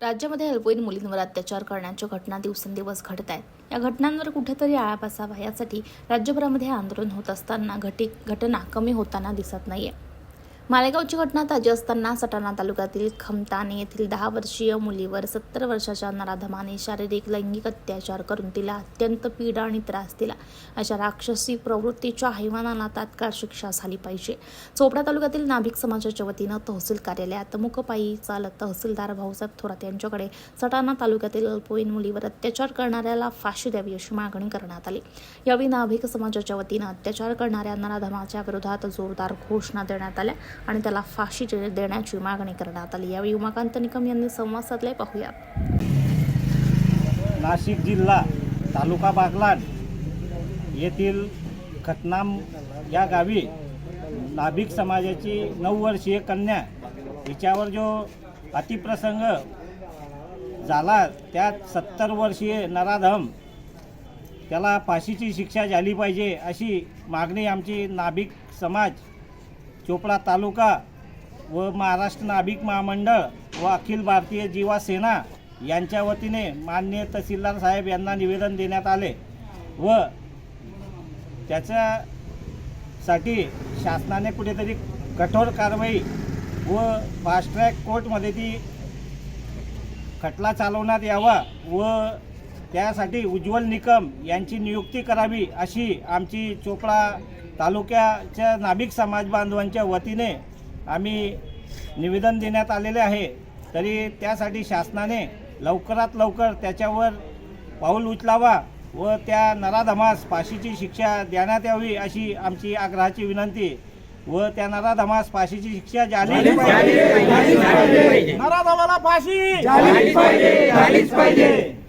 राज्यामध्ये अल्पवयीन मुलींवर अत्याचार करण्याच्या घटना दिवसेंदिवस घडत आहेत या घटनांवर कुठेतरी आळा बसावा यासाठी राज्यभरामध्ये आंदोलन होत असताना घटी घटना कमी होताना दिसत नाहीये. मालेगावची घटना ताजी असताना सटाणा तालुक्यातील खमताने येथील दहा वर्षीय मुलीवर सत्तर वर्षाच्या नराधमाने शारीरिक लैंगिक अत्याचार करून तिला अत्यंत पीडा आणि त्रास दिला. अशा राक्षसी प्रवृत्तीच्या हैवानाला तात्काळ शिक्षा झाली पाहिजे. चोपडा तालुक्यातील नाभिक समाजाच्या वतीनं तहसील कार्यालयात मुखपायी चालत तहसीलदार भाऊसाहेब थोरात यांच्याकडे सटाणा तालुक्यातील अल्पवयीन मुलीवर अत्याचार करणाऱ्याला फाशी द्यावी अशी मागणी करण्यात आली. यावेळी नाभिक समाजाच्या वतीनं अत्याचार करणाऱ्या नराधमाच्या विरोधात जोरदार घोषणा देण्यात आल्या. आणि त्याला फाशी देण्याची मागणी करण्यात आली. यावेळी उमाकांत निकम यांनी संवाद साधलाय. पाहूयात. नाशिक जिल्हा तालुका बागलाण येथील खतनाम या गावी नाभिक समाजाची नऊ वर्षीय कन्या हिच्यावर जो अतिप्रसंग झाला त्यात सत्तर वर्षीय नराधम त्याला फाशीची शिक्षा झाली पाहिजे अशी मागणी आमची नाभिक समाज चोपडा तालुका व महाराष्ट्र नाभिक महामंडळ व अखिल भारतीय जीवा सेना यांच्या वतीने माननीय तहसीलदार साहेब यांना निवेदन देण्यात आले व त्याच्यासाठी शासनाने कुठेतरी कठोर कारवाई व फास्ट्रॅक कोर्टमध्ये ती खटला चालवण्यात यावा व त्यासाठी उज्ज्वल निकम यांची नियुक्ती करावी अशी आमची चोपडा तालुक्याच्या नाभिक समाज बांधवांच्या वतीने आम्ही निवेदन देण्यात आलेले आहे. तरी त्यासाठी शासनाने लवकरात लवकर त्याच्यावर पाऊल उचलावा व त्या नराधमास फाशीची शिक्षा देण्यात यावी अशी आमची आग्रहाची विनंती व त्या नराधमास फाशीची शिक्षा झाली पाहिजे. नराधमाला फाशी! झालीच पाहिजे. झालीच पाहिजे.